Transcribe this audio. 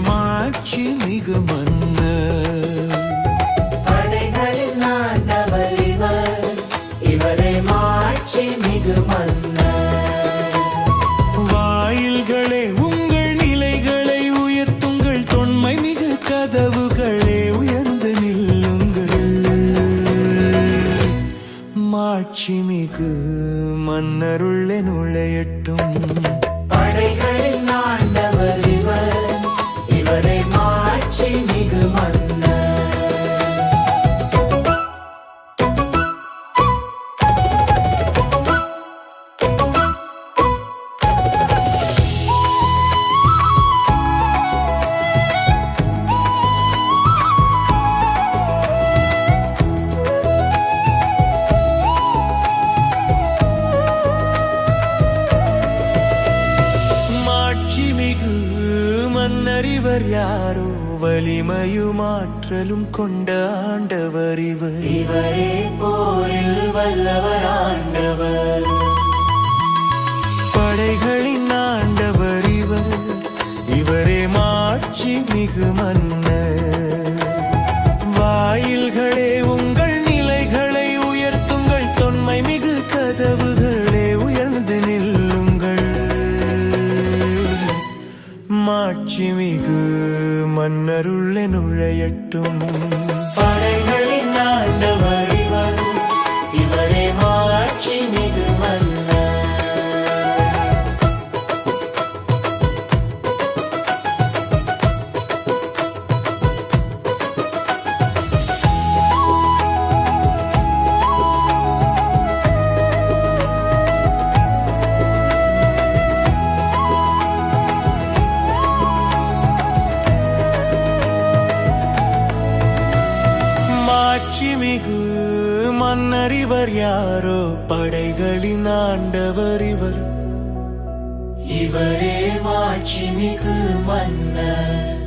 மாட்சி மிகு மன்ன படைகளில் ஆண்டவர் இவர் இவரே மாட்சி மிகு மிகு மன்னருள்ளே நுழையட்டும் படைகள் மிகு மன்னரிவர் யாரோ வலிமையும் ஆற்றலும் கொண்ட ஆண்டவர் இவர். இவரே போரில் வல்லவர் ஆண்டவர் படைகளின் ஆண்டவர் இவர். இவரே மாட்சி மிகு மன்னர். வாயில்களே மாட்சி மிகு மன்னருள்ளே நுழையட்டும் மாட்சி மிகு மன்னர் யாரோ படைகளின் ஆண்டவர் இவர். இவரே மாட்சி மிகு மன்னர்.